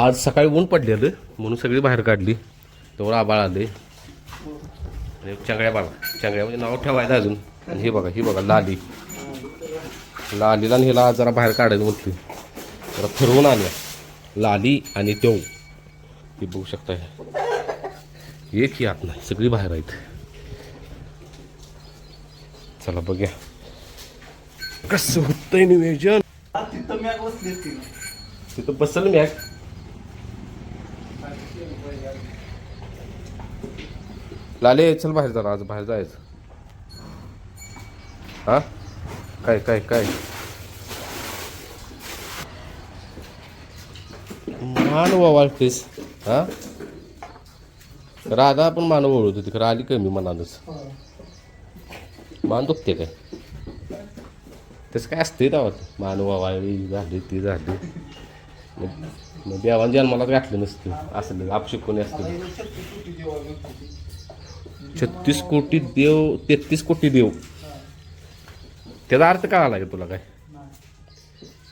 आज सकाळी ऊन पडलेलं म्हणून सगळी बाहेर काढली. तेवढं आबाळ आले. चांगड्या बघा चांगड्या म्हणजे नाव ठेवायचं अजून. आणि हे बघा ही बघा लाली. लालीला आणि हिला जरा बाहेर काढायचं म्हणते जरा फिरवून आल्या. लाली आणि तेव हे बघू शकता एक ही आत नाही सगळी बाहेर आहेत. चला बघूया. कसं होतंय नियोजन? तिथं मॅग बसली असती तिथं बसल मी एक. लाले चल बाहेर जरा आज बाहेर जायचं. हा? काय काय काय? मान वाळतेस हा? राधा पण मान ओळत होती खरं आली कमी मनानच. मान दुखते काय? तसं काय असते गावात. मान वाळी झाली ती झाली. मग देवान जन्माला घातलं नसतं. असलं कोणी असतं. छत्तीस कोटी देव तेहतीस कोटी देव. त्याचा अर्थ काय आला तुला काय?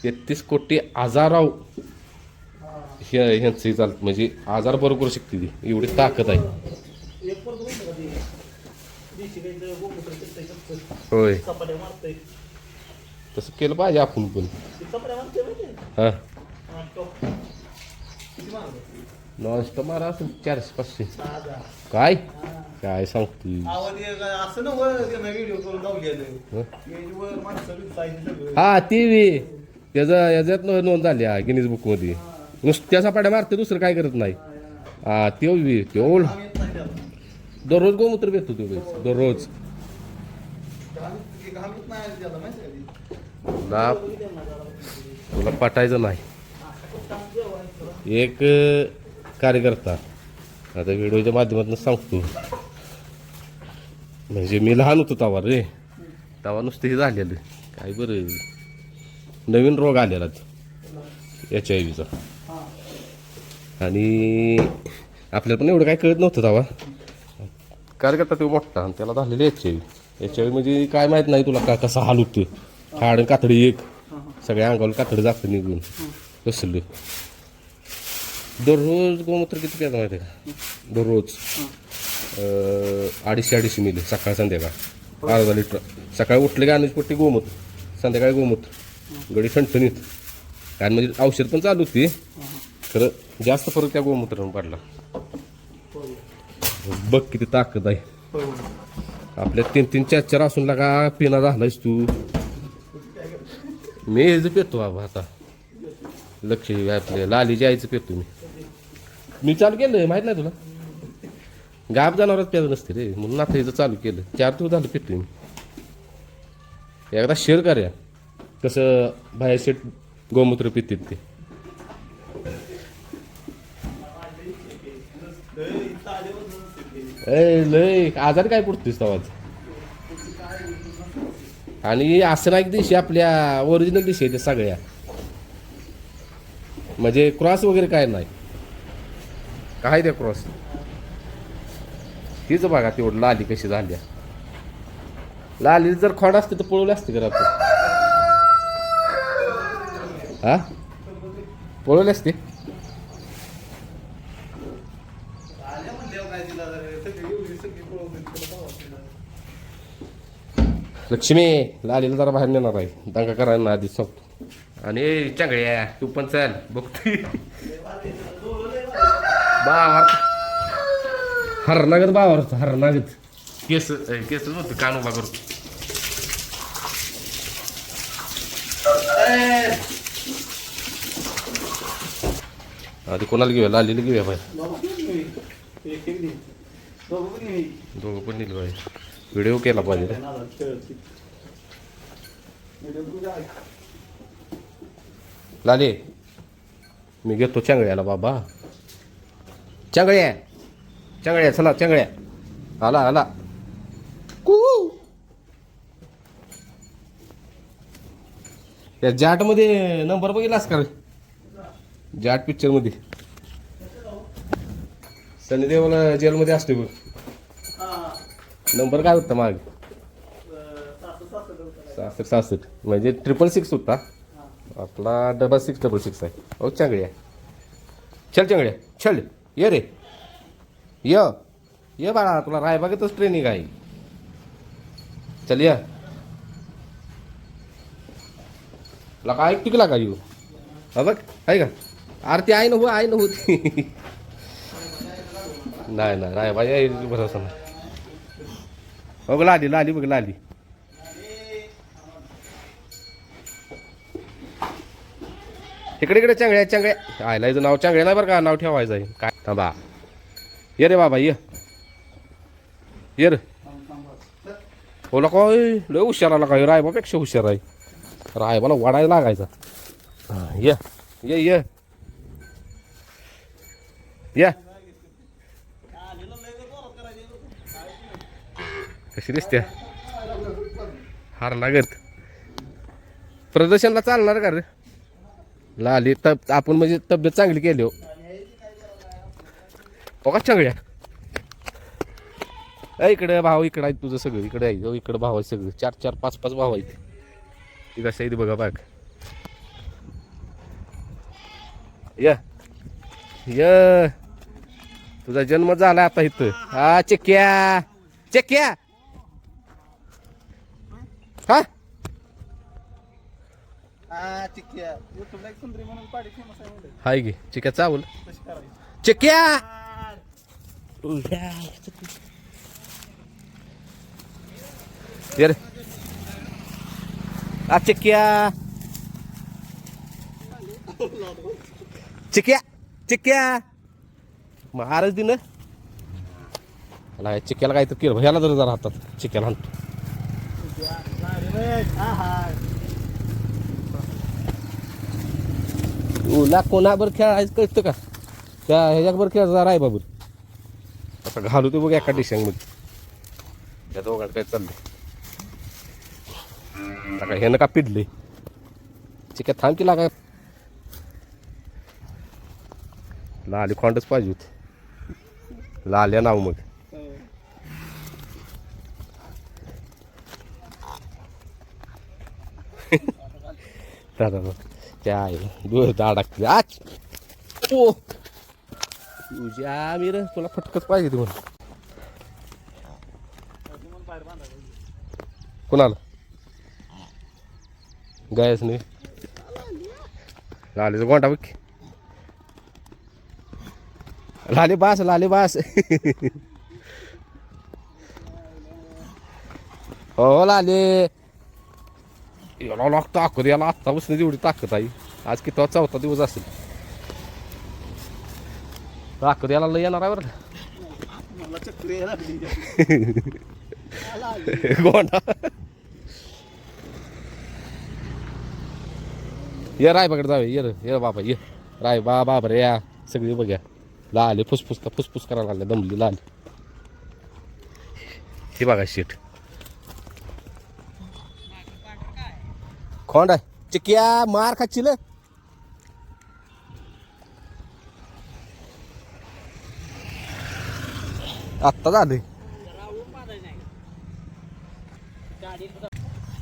तेहतीस कोटी आजाराव हे ह्यांचं चाल म्हणजे आजार बरोबर करू शकते ती एवढी ताकद आहे. होय. तसं केलं पाहिजे आपण पण? हा हा, टॉप. किती मारतंय? नॉनस्टॉप मारा असेल चारशे पाचशे. काय काय सांगते असं ना व्हिडिओ करून. हं? ती वी त्याचं याच्यात नोंद झाली हा गिनीज बुकमध्ये नुसत्या सपाट्या मारते दुसरं काय करत नाही हा त्यो वी त्यो. दररोज गोमूत्र भेटतो तो दररोज तुला पटायचं नाही एक कार्यकर्ता. आता व्हिडिओच्या माध्यमातून सांगतो. म्हणजे मी लहान होतो तवा रे. तवा नुसतं हे झालेलं. काय बरं. नवीन रोग आलेला एच आय व्हीचा. आणि आपल्याला पण एवढं काय कळत नव्हतं तवा कार्यकर्ता तो मोठा आणि त्याला झालेलं H I V. H I V म्हणजे काय माहीत नाही तुला का कसा हाल होतं हाड कातडी एक. सगळ्या अंगावर कातडी जातं निघून कसलं दररोज गोमूत्र किती प्यायचं माहिती आहे का? दररोज. अं, अडीचशे अडीचशे मिली सकाळ संध्याकाळ. अर्धा लिटर. सकाळी उठले की अनुजपट्टी गोमूत्र? संध्याकाळी गोमूत्र. गडी ठणठणीत कारण म्हणजे औषध पण चालू होती खरं जास्त फरक त्या गोमूत्रानं पडला. बघ किती ताकद आहे. आपल्या तीन तीन चार चार असून लागा पिना झालायस तू? मी हेच पेतो बाबा आता. लक्ष आपले लाली आईचं पेतो मी. मी चालू केलं माहीत नाही तुला? गाब जनावरच प्याज नसते रे. म्हणून आता हिचं चालू केलं चार दिवस झालं पितो मी. एकदा शेअर करूया कसं बाहेर शेट गोमूत्र पितील ते. लय आजार काय पडतोस तवाच? आणि असं नाही दिवशी आपल्या ओरिजिनल दिशी आहे सगळ्या. म्हणजे क्रॉस वगैरे काय नाही. काय त्या क्रॉस? तीच बघा तेवढं लाली कशी झाली. लाली जर खोड असते तर पळवले असते का हा? पळवले असते? लक्ष्मी लालीला जरा बाहेर नेणार आहे. दंगा करायला आधी सांगतो आणि चांगल्या तू पण चाल बघतोय. बावर हरनागत बावर हरनागत केस ए, केसच म्हणतो कान उभा करतो आधी कोणाला घेऊया? लालीला घेऊया बाहेर. दोघं पण नेलं पाहिजे व्हिडिओ केला पाहिजे रे. लाली मी घेतो चांगळ्याला बाबा. चंगळ्या चंगळ्या चला चंगळ्या आला आला. कू या जाटमध्ये नंबर बघितलास का जाट पिक्चरमध्ये सनी देवाला जेलमध्ये असते बघ. नंबर काय होता माग? सासष्ट सासष्ट. म्हणजे ट्रिपल सिक्स होता. आपला डबल सिक्स डबल सिक्स आहे. हो चांगल्या चल चांगल्या चल. ये रे. य. ये बाळा तुला रायबागेतच ट्रेनिंग आहे. चल या. तुला काय टिकला का येऊ हा बघ आहे का? आरती आहे ना हो आहे ना होती नाही नाही रायबा याय भरोसा नाही. हो बघ लाली लाली बघ लाली. इकडे इकडे चांगल्या चांगल्या. आयला नाव चांगल्या नाही बरं का नाव ठेवायचं आहे. काय? थांबा. ये रे बाबा ये. ये रे. हो बोला काय लय हुशार आला काय? रायबापेक्षा हुशार आहे. रायबाला वाढायला लागायचा. हा, ये. ये ये. या. कशी दिसते? हार लागत. प्रदर्शनला चालणार का रे? लाली तब आपण म्हणजे तब्येत चांगली केली हो. बघा चांगल्या ए, इकडे भाव इकडे आहे तुझं सगळं. इकडे आहे हो, इकडे भाव आहे सगळं. चार चार पाच पाच भाव आहेत. ती कसं आहे ते बघा बाग. या. य. तुझा जन्म झाला आता इथं. हा चक्या. चक्या. हा? हा हाय गे चिक्या चावल. कशी चक्या! रे आ चिक्या. चिक्या चिक्या. महाराज दिन. मला चिक्याला काय तर केलं. भयाला जर जरा हातात. चिक्याला आणतो तुला कोणाबर खेळायचं कळतं का? त्या ह्याच्यावर खेळ जरा आहे बाबर आता घालू ते बघ एका डिशांमध्ये. त्या दोघांत काय चाललंय? का ह्यानं का पिडले. चिका थांब की लागा. लाली खोंडच पाहिजे होती. लाल्या नाव मग दादा त्या आहे. दूर दाडा. आज ओ! तुझ्या मी तुला फटकच पाहिजे तुम्हाला कुणाला? गायच नाही. लालीचं गोंडा बघ लाले बास लाले बास. हो लाले. याला लागतं ताकद याला आत्ता बसून एवढी ताकद आहे. आज किती चौथा दिवस असेल? राखत याला लय येणार आहे बरं गोंडा ये राय पकड जावे ये रे, ये बाबा ये राय बा बाबा रे या सगळी बघ्या लाले फुसफुस तर फुसफुस करायला लागले दमली लाल हे बघा शेट खोंड चिक्या चिकिया मार खाचील आत्ता झालंय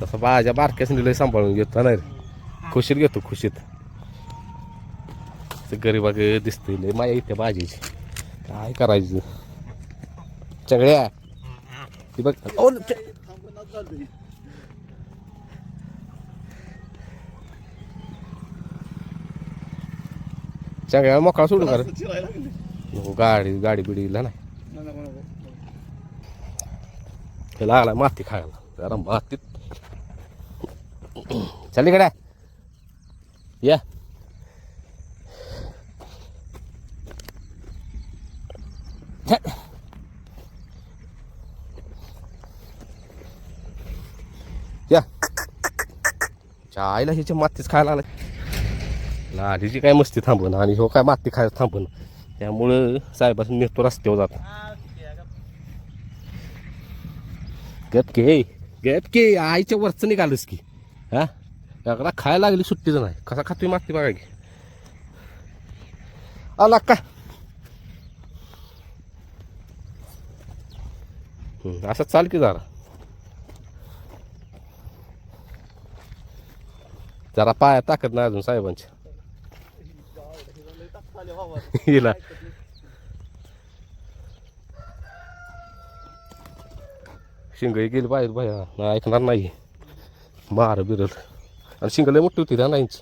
तसं माझ्या बारक्यासनी लय सांभाळून घेतो नाही रे. खुशीत घेतो खुशीत. ते गरीबा दिसतंय लय माया इथे भाजीची काय करायचं? चगड्या. ती बघ. चगड्या मोकळा सोडू कर लागली. गाडी गाडी बिडीला नाही. हे लागला माती खायला. जरा मातीत. चल इकडे. या. या. चायला मातीच खायला लागला लाडीची काय मस्ती थांबून आणि हो काय माती खायला थांबून त्यामुळं साहेबासून नेतो रस्त्यावर जातो. गप के. गप के आईच्या वरचं निघालंस की. हा? याकडा खायला लागली सुट्टीचं नाही. कसा खातोय माती बघा की आला का? असं चाल की जरा. जरा पाया ताकद नाही अजून साहेबांच्या. हिला शिंगई गेली बाहेर बाया ऐकणार नाही. मार बिरल आणि शिंगले मोठी होती त्या नाहीच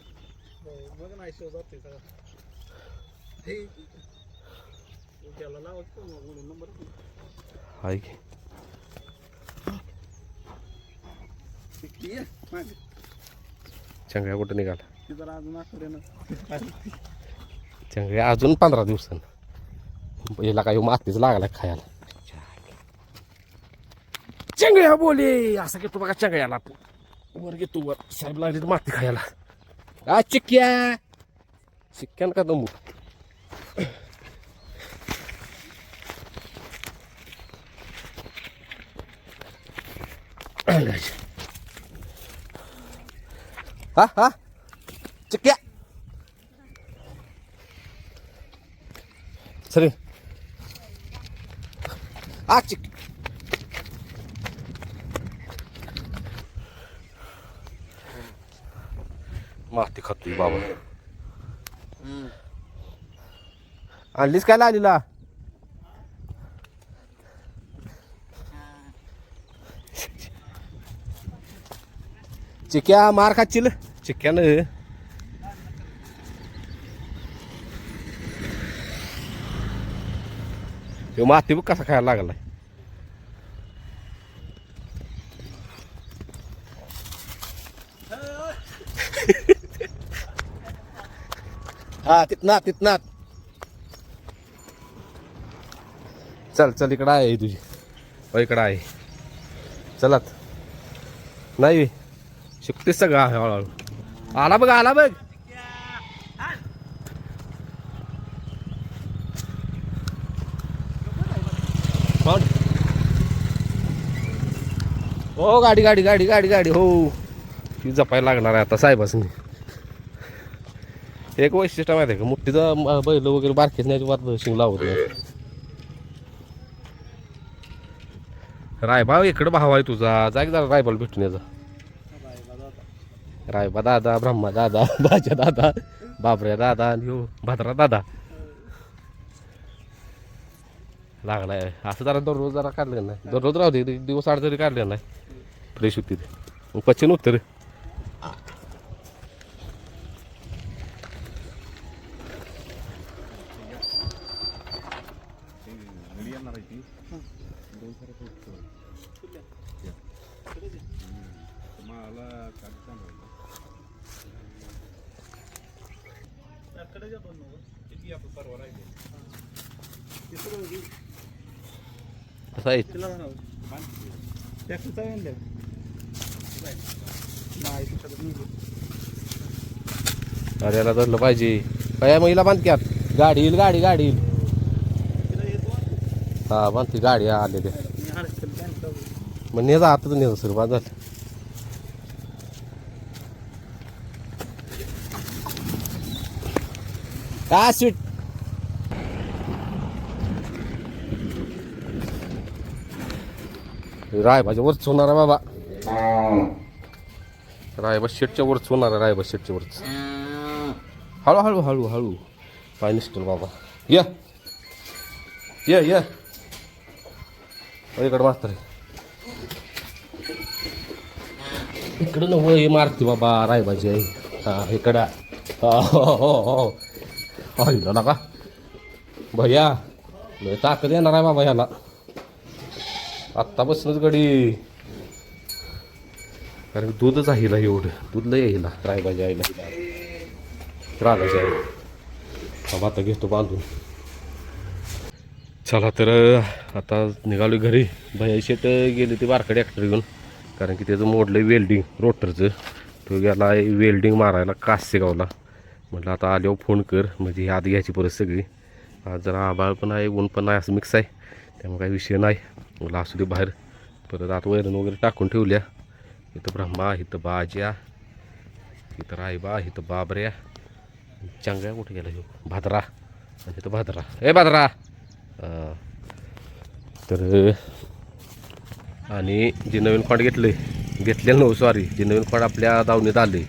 नाही हाय चंगळ्या कुठं निघाला अजून चंगळ्या अजून पंधरा दिवसान. याला काही मातीच लागला खायला. चंगळ्या बोले असं घेतो बघा चंगळ्याला वर घेतो वर साहेब लागली तर माती खायला आ चिक्क्या चिक्क्यान का दमू हा हा चिक्क्या सरे आ चिक माती खातोय बाबा. आणलीस काय आलीला चिक्या मार खातील चिक्यानं. माती बघ कसा खायला लागलाय. हा तिथना तिथनात. चल चल इकडं आहे ही तुझी. हो इकडं आहे. चलात. नाही शिकतेस सगळं हळूहळू आला बघ आला बघ. हो गाडी गाडी गाडी गाडी गाडी हो. ती जपायला लागणार आहे आता साहेबासनी. एक वैशिष्ट्य माहिती आहे का? मुठीचा बैल वगैरे बारखेच नाही वाट शिंग लावत नाही. रायबा इकडं भाव आहे तुझा. जा जरा रायबाला भेटून याचा रायबा दादा ब्रह्मा दादा बाजा दादा बाबऱ्या दादा आणि ह्यो भाद्रा दादा. लागलाय. असं जरा दररोज जरा काढलं नाही? दररोज राहू दे. दिवस आठ जरी काढले नाही? फ्रेश होती ते मग उत्तर अरे याला धरलं पाहिजे. काय महिला हिला बांधक्यात गाडी येईल गाडी गाडी येईल. हा बांधते गाडी आले ते मग नेजा हातच नेजा सर बाद का काय सीट. रायबाच्या वरच होणार आहे बाबा. रायबा शेटच्या वरच होणार आहे रायबा शेटच्या वरच. हळू हळू हळू हळू पाय निसतो बाबा या या या इकडं मास्तर आहे इकडं नव हे मारती बाबा रायबाजी आई हा इकडं हो हो हो हो अहिलं ना का भैया ताकद येणार आहे बाबा ह्याला आत्तापासूनच गडी कारण दूधच आहे हिला एवढं दूध लय आहे रायबाजी आईला रागाची आई आता घेतो बांधून चला तर आता निघालो घरी. भैया शेट गेले ते बारकडे ॲक्टर घेऊन. कारण की त्याचं मोडलं आहे वेल्डिंग रोटरचं. तो गेला वेल्डिंग मारायला कासेगावला. म्हटलं आता आल्यावर फोन कर. म्हणजे ही आत घ्यायची परत सगळी. आज जरा आबाळ पण आहे ऊन पण आहे असं मिक्स आहे. त्यामुळे काही विषय नाही. म्हटलं असू दे बाहेर. परत आत वैरण वगैरे टाकून ठेवल्या. इथं ब्रह्मा इथं बाज्या. इथं रायबा इथं बाबऱ्या. चांगल्या कुठे गेला ह्यो भादरा. म्हणजे तो भादरा. ए भादरा! तर आणि जे नवीन खोड घेतले घेतलेलं नव्हतं सॉरी जे नवीन खोड आपल्या दावणीत आले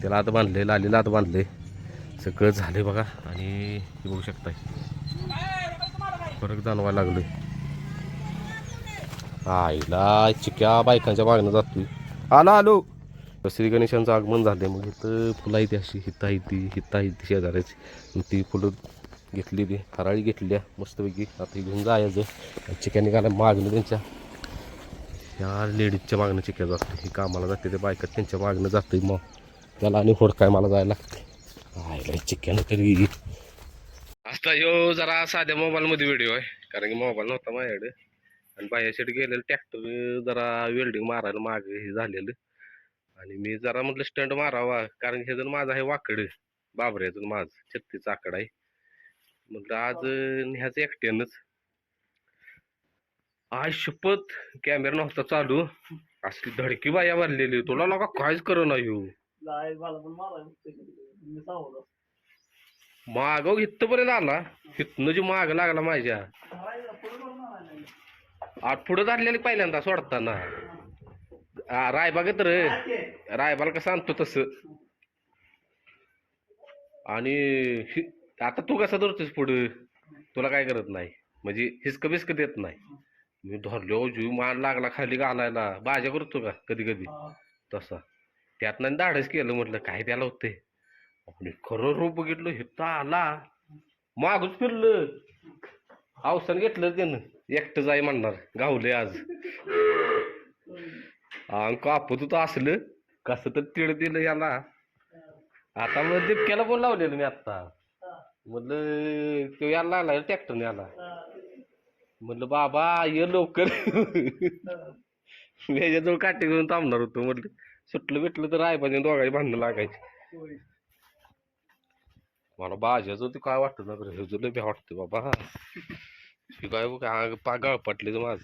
त्याला आता बांधले लालीला आता बांधले. सगळं झाले बघा आणि हे बघू शकताय. फरक जाणवायला लागले आईला चिक्या बायकांच्या मागणं जातोय. आलो आलो. श्री गणेशांचं आगमन झाले मग इथं फुलं आहे ती अशी हिता ती हिता ती शेजाऱ्याची. ती फुलं घेतली ती हराळी घेतल्या मस्तपैकी. आता घेऊन जायचं आणि चिक्या मागणं त्यांच्या? ह्या लेडीजच्या मागणं चिक्या जातं ही कामाला जाते ते बायकात त्यांच्या मागणं जातं मग. त्याला आणि होडकाय मला जायला लागते आयला चिक्यानं तरी. आता ह्यो जरा साध्या मोबाईलमध्ये व्हिडिओ आहे. कारण की मोबाईल नव्हता माझ्याकडे. आणि बाहेरसाठी गेलेलं ट्रॅक्टर जरा वेल्डिंग मारायला मागे हे झालेलं. आणि मी जरा म्हटलं स्टंट मारावा कारण हे जर माझं आहे वाकड. बाबऱ्याचं माझं छत्तीस आकड आहे. म्हटलं आज ह्याच एकट्यानंच. आज शपथ कॅमेरा नव्हता चालू. असली धडकी बाया वाढलेली तुला लोका काहीच कर ना येऊ लाय मला पण मारा मी सावध मागव इथपर्यंत आला. इथनं जे माग लागला माझ्या. आठ पुढं झालेली पहिल्यांदा सोडताना. रायबागत रे. रायबाला कसं आणतो तसं. आणि आता तू कसा धरतोस पुढं? तुला काय करत नाही. म्हणजे हिसक बिस्क देत नाही. मी धरलो जीव मान लागला खाली घालायला. बाजा करतो का कधी कधी तसा. त्यातनं धाडस केलं म्हटलं काय त्याला होते आणि खरं रूप बघितलं हिथं आला. मागच फिरलं. अवसान घेतलं त्यानं. एकटं जाय म्हणणार. गावले आज. आणि कापत होतं असलं. कसं तर तिळ दिलं याला. आता मग दिपक्याला पण लावलेलं मी आत्ता. म्हटलं तो यायला लागला ट्रॅक्टरने आला म्हटलं बाबा ये लवकर. मी याच्याजवळ काटे घेऊन थांबणार होतो. म्हटलं सुटलं भेटलं तर रायबाने दोघांची भांडणं लागायची. मला बाजाचं ते काय वाटत ना बरं? हे लय बी वाटतं बाबा. काय बघ, अंग माझं.